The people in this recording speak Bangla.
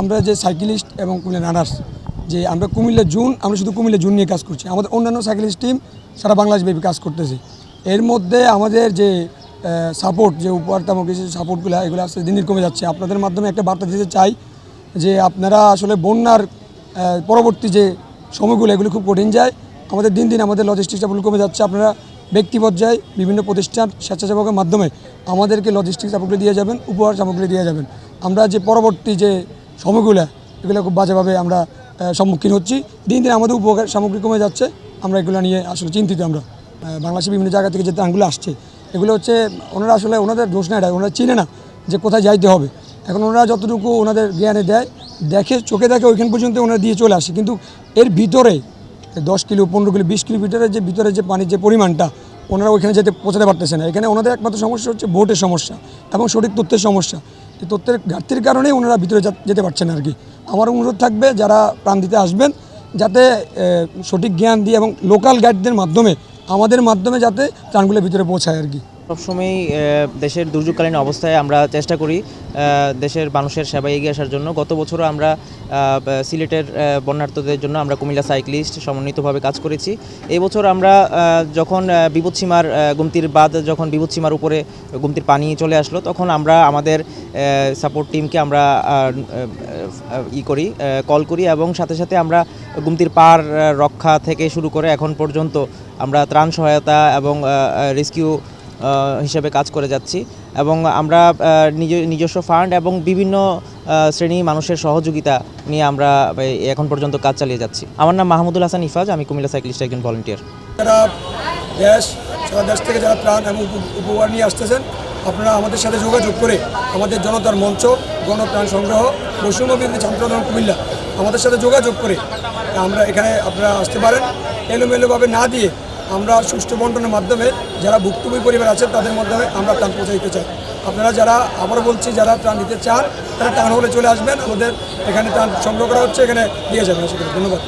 আমরা যে সাইকেলিস্ট এবং কুমিল্লা রানার্স, যে আমরা কুমিল্লা জুন, আমরা শুধু কুমিল্লা জুন নিয়ে কাজ করছি। আমাদের অন্যান্য সাইকেলিস্ট টিম সারা বাংলাদেশ ব্যাপী কাজ করতেছে। এর মধ্যে আমাদের যে সাপোর্ট যে উপহারতামক যে সাপোর্টগুলো এগুলো আস্তে দিন দিন কমে যাচ্ছে। আপনাদের মাধ্যমে একটা বার্তা দিতে চাই যে, আপনারা আসলে বন্যার পরবর্তী যে সময়গুলো, এগুলো খুব কঠিন যায়। আমাদের দিন দিন আমাদের লজিস্টিক সাপোর্ট কমে যাচ্ছে। আপনারা ব্যক্তি পর্যায়ে বিভিন্ন প্রতিষ্ঠান স্বেচ্ছাসেবকের মাধ্যমে আমাদেরকে লজিস্টিক সাপোর্টগুলো দিয়ে যাবেন, উপহার সামগ্রী দিয়ে যাবেন। আমরা যে পরবর্তী যে সময়গুলো এগুলো খুব বাজেভাবে আমরা সম্মুখীন হচ্ছি। দিন দিন আমাদের উপকার সামগ্রী কমে যাচ্ছে। আমরা এগুলো নিয়ে আসলে চিন্তিত আমরা। বাংলাদেশের বিভিন্ন জায়গা থেকে যে ত্রাণগুলো আসছে, এগুলো হচ্ছে ওনারা আসলে ওনাদের দোষ না ওনারা চিনে না যে কোথায় যাইতে হবে। এখন ওনারা যতটুকু ওনাদের জ্ঞানে দেয়, দেখে, চোখে দেখে ওইখান পর্যন্ত ওনারা দিয়ে চলে আসে। কিন্তু এর ভিতরে, দশ কিলো, পনেরো কিলো, বিশ কিলোমিটারের যে, ভিতরে যে পানির যে পরিমাণটা, ওনারা ওইখানে যেতে পৌঁছাতে পারতেছে না। এখানে ওনাদের একমাত্র সমস্যা হচ্ছে ভোটের সমস্যা এবং সঠিক তথ্যের সমস্যা। তথ্যের ঘাটতির কারণেই ওনারা ভিতরে যেতে পারছেন আর কি। আমার অনুরোধ থাকবে যারা প্রাণ দিতে আসবেন, যাতে সঠিক জ্ঞান দিয়ে এবং লোকাল গাইডদের মাধ্যমে, আমাদের মাধ্যমে যাতে ত্রাণগুলো ভিতরে পৌঁছায় আর কি। সবসময়ই দেশের দুর্যোগকালীন অবস্থায় আমরা চেষ্টা করি দেশের মানুষের সেবায় এগিয়ে আসার জন্য। গত বছরও আমরা সিলেটের বন্যার্থদের জন্য আমরা কুমিল্লা সাইক্লিস্ট সমন্বিতভাবে কাজ করেছি। এই বছর আমরা যখন আহ, বিপদসীমার গুমতির বাদ যখন বিপদসীমার উপরে গুমতির পানি চলে আসলো তখন আমরা আমাদের সাপোর্ট টিমকে আমরা ই করি কল করি এবং সাথে সাথে আমরা গুমতির পার রক্ষা থেকে শুরু করে এখন পর্যন্ত আমরা ত্রাণ সহায়তা এবং রেস্কিউ হিসেবে কাজ করে যাচ্ছি। এবং আমরা নিজ, নিজস্ব ফান্ড এবং বিভিন্ন শ্রেণি মানুষের সহযোগিতা নিয়ে আমরা এখন পর্যন্ত কাজ চালিয়ে যাচ্ছি। আমার নাম মাহমুদুল হাসান ইফাজ, আমি কুমিল্লা সাইক্লিস্ট একজন ভলেন্টিয়ার যারা দেশ, সারা দেশ থেকে যারা প্রাণ এবং উপ- উপহার নিয়ে আসতেছেন, আপনারা আমাদের সাথে যোগাযোগ করে আমাদের জনতার মঞ্চ, গণপ্রাণ সংগ্রহ বৈষম্যবিন্দু ছাত্রদল কুমিল্লা, আমাদের সাথে যোগাযোগ করে আমরা এখানে আপনারা আসতে পারেন। এলোমেলোভাবে না দিয়ে আমরা সুষ্ঠু বন্টনের মাধ্যমে যারা ভুক্তভোগী পরিবার আছে, তাদের মাধ্যমে আমরা ত্রাণ পৌঁছে দিতে চাই। আপনারা যারা, আবারও বলছি, যারা ত্রাণ দিতে চান, তারা ত্রাণ হলে চলে আসবেন। আমাদের এখানে ত্রাণ সংগ্রহ করা হচ্ছে, এখানে দিয়ে যাবেন আশা করি। ধন্যবাদ।